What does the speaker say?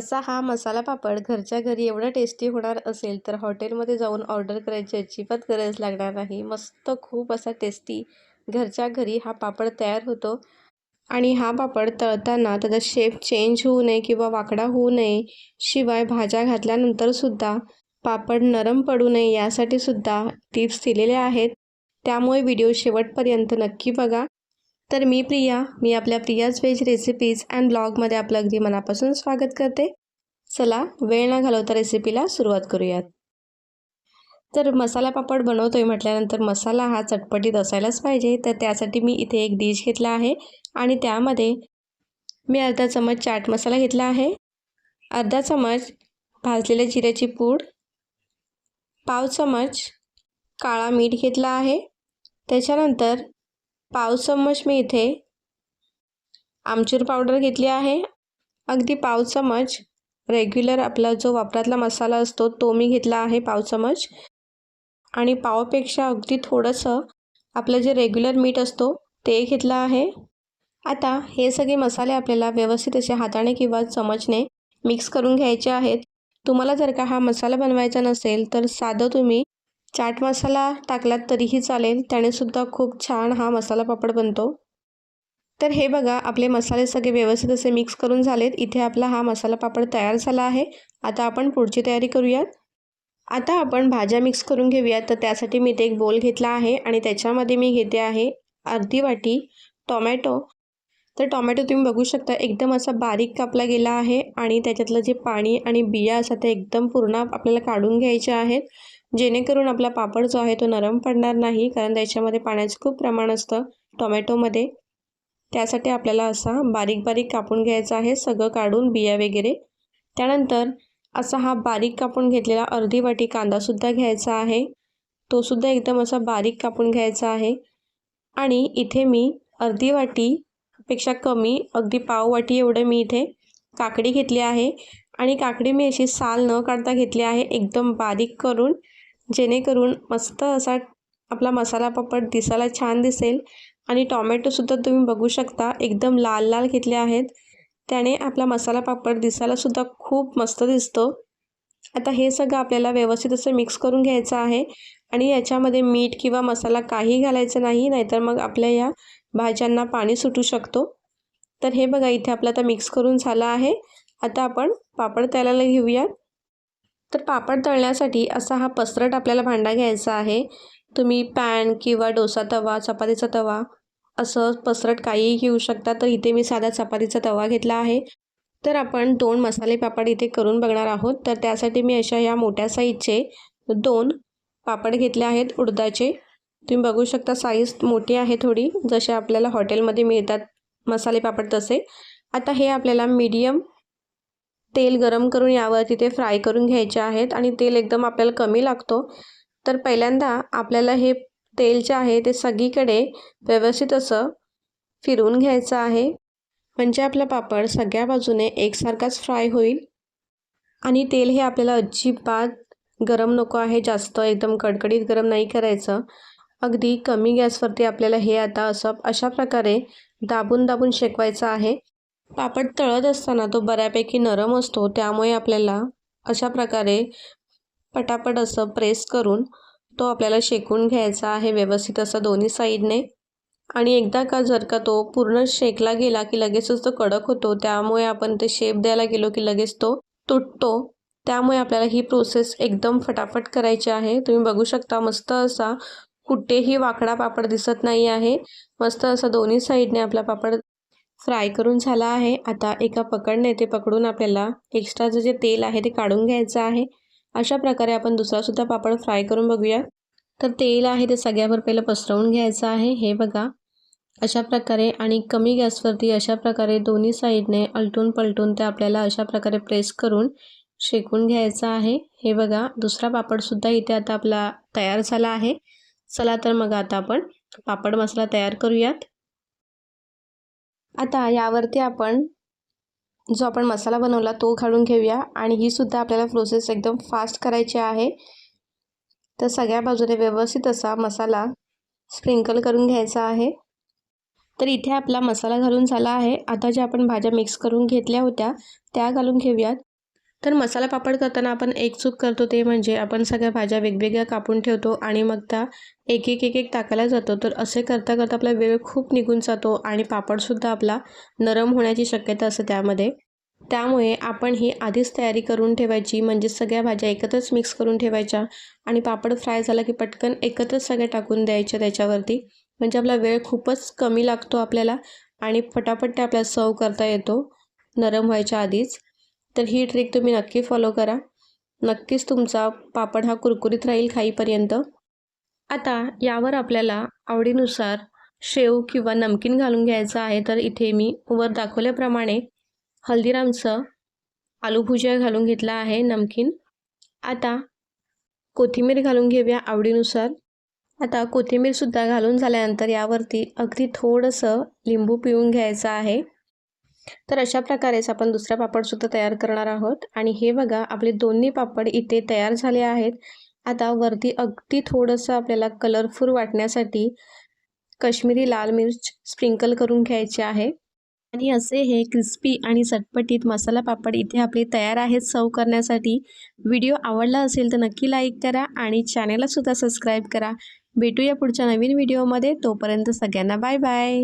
असा हा मसाला पापड घरच्या घरी एवढा टेस्टी होणार असेल तर हॉटेलमध्ये जाऊन ऑर्डर करायची अजिबात गरज लागणार नाही. मस्त खूप असा टेस्टी घरच्या घरी हा पापड तयार होतो. आणि हा पापड तळताना त्याचा शेप चेंज होऊ नये किंवा वाकडा होऊ नये शिवाय भाज्या घातल्यानंतरसुद्धा पापड नरम पडू नये यासाठी सुद्धा टिप्स दिलेल्या आहेत. त्यामुळे व्हिडिओ शेवटपर्यंत नक्की बघा. तर मी प्रिया मी आपल्या प्रियाज व्हेज रेसिपीज अँड ब्लॉगमध्ये आपलं अगदी मनापासून स्वागत करते. चला वेळ न घालवता रेसिपीला सुरुवात करूयात. तर मसाला पापड बनवतो आहे म्हटल्यानंतर मसाला हा चटपटीत असायलाच पाहिजे तर त्यासाठी मी इथे एक डिश घेतला आहे आणि त्यामध्ये मी अर्धा चमच चाट मसाला घेतला आहे अर्धा चमच भाजलेल्या जिऱ्याची पूड पाव चमच काळा मीठ घेतला आहे त्याच्यानंतर पाव चम्मच मी इथे. आमचूर पावडर घेतली आहे. अगदी पाव चमच रेग्युलर आपला जो वापरातला मसाला असतो तो मी घेतला आहे पाव चमच आणि पावपेक्षा अगदी थोडंसं आपलं जे रेग्युलर मीठ असतो ते घेतलं आहे. आता हे सगळे मसाले आपल्याला व्यवस्थित असे हाताने किंवा चमचने मिक्स करून घ्यायचे आहेत. तुम्हाला जर का हा मसाला बनवायचा नसेल तर साधं तुम्ही चाट मसाला टाकलात तरीही चालेल. त्यानेसुद्धा खूप छान हा मसाला पापड बनतो. तर हे बघा आपले मसाले सगळे व्यवस्थित असे मिक्स करून झालेत. इथे आपला हा मसाला पापड तयार झाला आहे. आता आपण पुढची तयारी करूयात. आता आपण भाज्या मिक्स करून घेऊयात. तर त्यासाठी मी ते एक बोल घेतला आहे आणि त्याच्यामध्ये मी घेते आहे अर्धी वाटी टोमॅटो. तर टोमॅटो तुम्ही बघू शकता एकदम असा बारीक कापला गेला आहे आणि त्याच्यातलं जे पाणी आणि बिया असतात ते एकदम पूर्ण आपल्याला काढून घ्यायचे आहेत. जेणेकरून आपला पापड जो आहे तो नरम पडणार नाही कारण त्याच्यामध्ये पाण्याचं खूप प्रमाण असतं टोमॅटोमध्ये. त्यासाठी आपल्याला असा बारीक बारीक कापून घ्यायचा आहे सगळं काढून बिया वगैरे. त्यानंतर असा हा बारीक कापून घेतलेला अर्धी वाटी कांदासुद्धा घ्यायचा आहे. तोसुद्धा एकदम असा बारीक कापून घ्यायचा आहे. आणि इथे मी अर्धी वाटीपेक्षा कमी अगदी पाव वाटी एवढं मी इथे काकडी घेतली आहे. आणि काकडी मी अशी साल न काढता घेतली आहे एकदम बारीक करून. जेणेकरून मस्त असा आपला मसाला पापड दिसायला छान दिसेल. आणि टॉमॅटोसुद्धा तुम्ही बघू शकता एकदम लाल लाल घेतले आहेत. त्याने आपला मसाला पापड दिसायलासुद्धा खूप मस्त दिसतो. आता हे सगळं आपल्याला व्यवस्थित असं मिक्स करून घ्यायचं आहे. आणि याच्यामध्ये मीठ किंवा मसाला काही घालायचं नाही नाहीतर मग आपल्या या भाज्यांना पाणी सुटू शकतो. तर हे बघा इथे आपलं आता मिक्स करून झालं आहे. आता आपण पापड तळायला घेऊया तर पापड तळण्यासाठी असा हा पसरट आपल्याला भांडा घ्यायचा आहे. तुम्ही पॅन किंवा डोसा तवा चपातीचा तवा असं पसरट काहीही घेऊ शकता तर इथे मी साधा चपातीचा तवा घेतला आहे. तर आपण दोन मसाले पापड इथे करून बघणार आहोत. तर त्यासाठी मी अशा या मोठ्या साईजचे दोन पापड घेतले आहेत उडदाचे. तुम्ही बघू शकता साईज मोठी आहे थोडी जसे आपल्याला हॉटेलमध्ये मिळतात मसाले पापड तसे. आता हे आपल्याला मीडियम तेल गरम करून यावर तिथे फ्राय करून घ्यायचे आहेत आणि तेल एकदम आपल्याला कमी लागतो. तर पहिल्यांदा आपल्याला हे तेल जे आहे ते सगळीकडे व्यवस्थित असं फिरवून घ्यायचं आहे. म्हणजे आपला पापड सगळ्या बाजूने एकसारखाच फ्राय होईल. आणि तेल हे आपल्याला अजिबात गरम नको आहे. जास्त एकदम कडकडीत गरम नाही करायचं. अगदी कमी गॅसवरती आपल्याला हे आता असं अशा प्रकारे दाबून दाबून शेकवायचं आहे. पापड तळत असताना तो बऱ्यापैकी नरम असतो त्यामुळे आपल्याला अशा प्रकारे पटापट असं प्रेस करून तो आपल्याला शेकून घ्यायचा आहे व्यवस्थित असं दोन्ही साईडने आणि एकदा का जर का तो पूर्ण शेकला गेला की लगेचच तो कडक होतो त्यामुळे आपण ते शेप द्यायला गेलो की लगेच तो तुटतो त्यामुळे आपल्याला ही प्रोसेस एकदम फटाफट करायची आहे. तुम्ही बघू शकता मस्त असा कुठेही वाकडा पापड दिसत नाही आहे. मस्त असा दोन्ही साईडने आपला पापड फ्राय करून झाला आहे. आता एका पकडने ते पकडून आपल्याला एक्स्ट्राचं जे तेल आहे ते काढून घ्यायचं आहे. अशा प्रकारे आपण दुसरासुद्धा पापड फ्राय करून बघूया. तर तेल आहे ते सगळ्यावर पहिलं पसरवून घ्यायचं आहे. हे बघा. अशा प्रकारे आणि कमी गॅसवरती अशा प्रकारे दोन्ही साईडने अलटून पलटून ते आपल्याला अशा प्रकारे प्रेस करून शेकून घ्यायचं आहे. हे बघा. दुसरा पापडसुद्धा इथे आता आपला तयार झाला आहे. चला तर मग आता आपण पापड मसाला तयार करूयात. आता यावरती आपण जो आपण मसाला बनवला तो घालून घेऊया. आणि ही सुद्धा आपल्याला प्रोसेस एकदम फास्ट करायची आहे. तर सगळ्या बाजूने व्यवस्थित असा मसाला स्प्रिंकल करून घ्यायचा आहे. तर इथे आपला मसाला घालून झाला आहे. आता ज्या आपण भाज्या मिक्स करून घेतल्या होत्या त्या घालून घेऊयात. तर मसाला पापड करताना आपण एक चूक करतो ते म्हणजे आपण सगळ्या भाज्या वेगवेगळ्या कापून ठेवतो आणि मग त्या एक एक एक एक टाकायला जातो. तर असे करता करता आपला वेळ खूप निघून जातो आणि पापडसुद्धा आपला नरम होण्याची शक्यता असते त्यामध्ये. त्यामुळे आपण ही आधीच तयारी करून ठेवायची म्हणजे सगळ्या भाज्या एकत्रच मिक्स करून ठेवायच्या आणि पापड फ्राय झाला की पटकन एकत्रच सगळ्या टाकून द्यायच्या त्याच्यावरती. म्हणजे आपला वेळ खूपच कमी लागतो आपल्याला आणि फटाफट ते आपल्याला सर्व करता येतो नरम व्हायच्या आधीच. तर ही ट्रिक तुम्ही नक्की फॉलो करा. नक्कीच तुमचा पापड हा कुरकुरीत राहील खाईपर्यंत. आता यावर आपल्याला आवडीनुसार शेव किंवा नमकीन घालून घ्यायचं आहे तर इथे मी वर दाखवल्याप्रमाणे हल्दीरामचं आलू भुजिया घालून घेतला आहे नमकीन. आता कोथिंबीर घालून घेऊया आवडीनुसार. आता कोथिंबीरसुद्धा घालून झाल्यानंतर यावरती अगदी थोडंसं लिंबू पिळून घ्यायचं आहे. तर अशा प्रकारेच आपण दुसरा पापडसुद्धा तयार करणार आहोत. आणि हे बघा आपले दोन्ही पापड इथे तयार झाले आहेत. आता वरती अगदी थोडंसं आपल्याला कलरफुल वाटण्यासाठी कश्मीरी लाल मिर्च स्प्रिंकल करून घ्यायचे आहे. आणि असे हे क्रिस्पी आणि चटपटीत मसाला पापड इथे आपले तयार आहेत सर्व करण्यासाठी. व्हिडिओ आवडला असेल तर नक्की लाईक करा आणि चॅनललासुद्धा सबस्क्राईब करा. भेटूया पुढच्या नवीन व्हिडिओमध्ये. तोपर्यंत सगळ्यांना बाय बाय